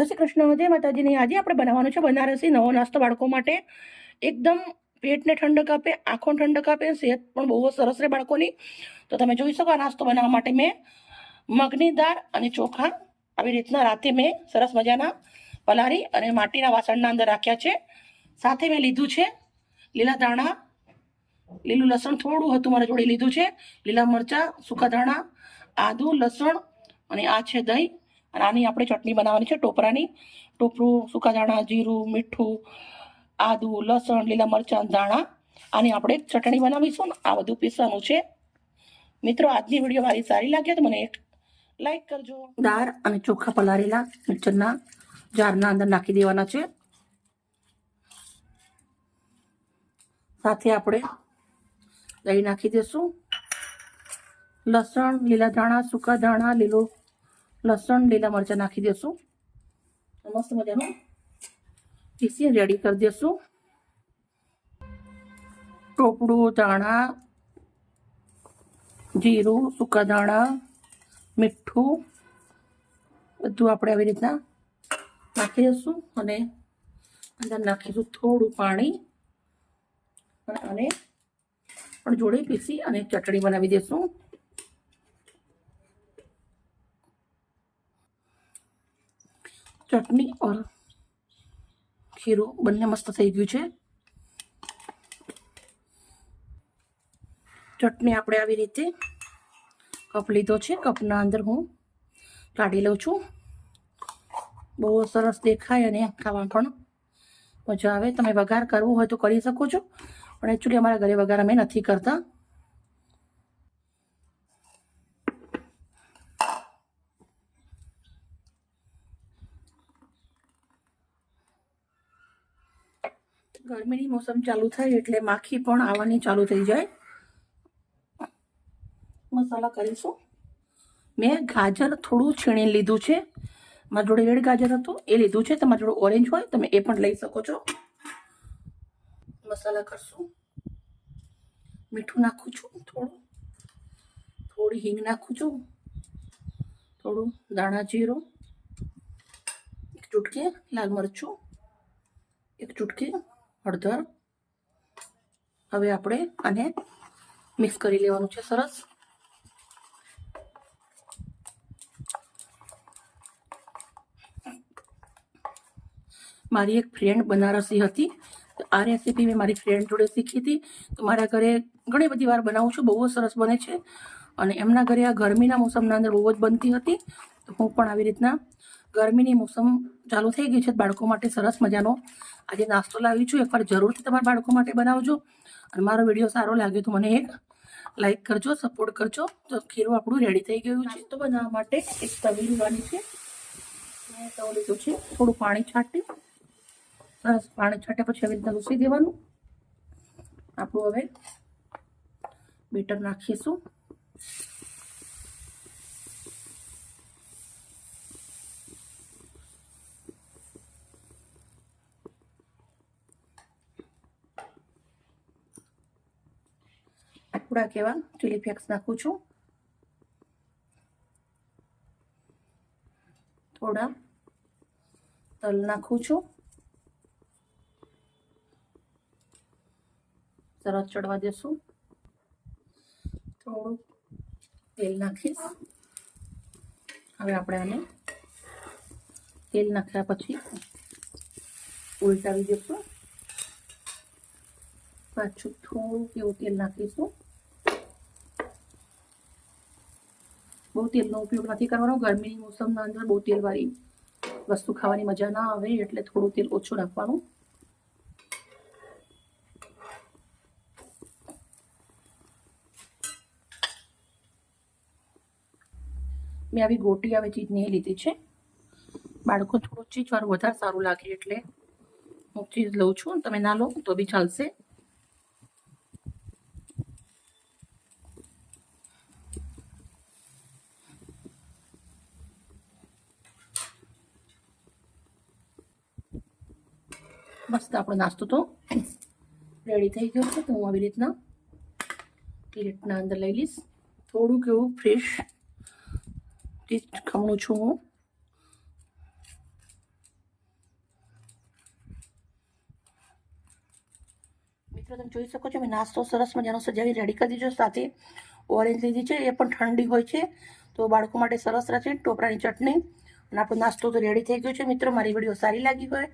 જય શ્રી કૃષ્ણ, જય માતાજીની આજે આપણે બનાવવાનું છે બનારસી નવો નાસ્તો બાળકો માટે. એકદમ પેટને ઠંડક આપે, આંખોને ઠંડક આપે, સેહત પણ બહુ જ સરસ રહે બાળકોની. તો તમે જોઈ શકો આ નાસ્તો બનાવવા માટે મેં મગની દાળ અને ચોખા આવી રીતના રાતે મેં સરસ મજાના પલારી અને માટીના વાસણના અંદર રાખ્યા છે. સાથે મેં લીધું છે લીલા ધાણા, લીલું લસણ થોડું હતું મારા જોડે લીધું છે. લીલા મરચાં, સૂકા ધાણા, આદું, લસણ અને આ છે દહીં. અને આની આપણે ચટણી બનાવવાની છે ટોપરાની. ટોપરું, સૂકા ધાણા, જીરું, મીઠું, આદુ, લસણ, લીલા મરચાં, ધાણા. આની આપણે ચટણી બનાવીશું ને આ બધું પીસવાનું છે. મિત્રો, આજની વીડિયો મારી સારી લાગે તો મને એક લાઈક કરજો. દાળ અને ચોખા પલાળેલા મિક્સરના જારના અંદર નાખી દેવાના છે. સાથે આપણે દહીં નાખી દઈશું લસણ, લીલા ધાણા, સૂકા ધાણા, લીલો લસણ, લીલા મરચાં નાખી દઈશું મસ્ત મજાનું પીસી રેડી કરી દઈશું ટોપડું, ધાણા, જીરું, સૂકા ધાણા, મીઠું બધું આપણે આવી રીતના નાખી દઈશું અને અંદર નાખીશું થોડું પાણી. અને પણ જોડે પીસી અને ચટણી બનાવી દઈશું ચટણી ઓર ખીરું. બંને મસ્ત થઈ ગયું છે. ચટણી આપણે આવી રીતે કપ લીધો છે. કપના અંદર હું કાઢી લઉં છું. બહુ સરસ દેખાય અને ખાવા પણ મજા આવે. તમે વઘાર કરવો હોય તો કરી શકો છો. પણ એકચ્યુઅલી અમારા ઘરે વઘાર અમે નથી કરતા. ગરમીની મોસમ ચાલુ થાય એટલે માખી પણ આવવાની ચાલુ થઈ જાય. મસાલા કરીશું. મેં ગાજર થોડું છીણી લીધું છે. મારા જોડે રેડ ગાજર હતું, એ લીધું છે. તમારા જોડે ઓરેન્જ હોય, તમે એ પણ લઈ શકો છો. મસાલા કરશું. મીઠું નાખું છું થોડું. થોડી હિંગ નાખું છું. થોડું દાણા જીરું. એક ચૂટકી, લાલ મરચું. એક ચૂટકી. હળદર હવે આપણે આને મિક્સ કરી લેવાનું છે સરસ. મારી એક ફ્રેન્ડ બનારસી હતી. તો આ રેસીપી મેં મારી ફ્રેન્ડ જોડે શીખી હતી. તો મારા ઘરે ઘણી બધી વાર બનાવું છું. બહુ જ સરસ બને છે. અને એમના ઘરે આ ગરમીના મોસમના અંદર બહુ જ બનતી હતી. હું પણ આવી રીતના ગરમીની મોસમ ચાલુ થઈ ગઈ છે, બાળકો માટે સરસ મજાનો. આજે નાસ્તો લાવી છું, એકવાર જરૂરથી તમારા બાળકો માટે બનાવજો. અને મારો વીડિયો સારો લાગે તો મને એક લાઈક કરજો સપોર્ટ કરજો. તો ખીરું આપણું રેડી થઈ ગયું છે. તો બનાવવા માટે એક તવી લેવાની છે. મેં તવ લીધું છે, થોડું પાણી છાંટી. સરસ પાણી છાંટ્યા પછી આવી રીતના લૂસી દેવાનું. આપણું હવે બેટર નાખીશું. થોડા કેવા ચીલી ફ્લેક્સ નાખું છું થોડા તલ નાખું છું સરસ ચડવા દેશું થોડું તેલ નાખીશ હવે આપણે આને તેલ નાખ્યા પછી ઉલટાવી દઈશું પાછું થોડું કેવું તેલ નાખીશું બહુ તેલનો ઉપયોગ નથી કરવાનો. ગરમીની મોસમના અંદર બહુ તેલવાળી વસ્તુ ખાવાની મજા ના આવે, એટલે થોડું તેલ ઓછું નાખવાનું મેં આવી ગોટી આવે ચીજની લીધી છે. બાળકો થોડું ચીજ વધારે સારું લાગે એટલે હું ચીજ લઉં છું. તમે ના લો તો બી ચાલશે. મસ્ત આપણો નાસ્તો તો. રેડી થઈ ગયો છે તો હું આવી રીતના પ્લેટના અંદર લઈ લઈશ. થોડુંક એવું ફ્રેશ ટેસ્ટ ખમણું છું હું. મિત્રો, તમે જોઈ શકો છો, મેં નાસ્તો સરસ મજાનો સજાવી રેડી કરી દીધો. સાથે ઓરેન્જ લીધી છે, એ પણ ઠંડી હોય છે. તો બાળકો માટે સરસ રહેશે ટોપરાની ચટણી. અને આપણો નાસ્તો તો રેડી થઈ ગયો છે. મિત્રો, મારી વીડિયો સારી લાગી હોય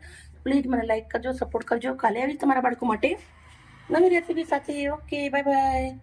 પ્લીઝ મને લાઈક કરજો સપોર્ટ કરજો. કાલે આવી તમારા બાળકો માટે. નવી રેસીપી સાથે. Okay bye bye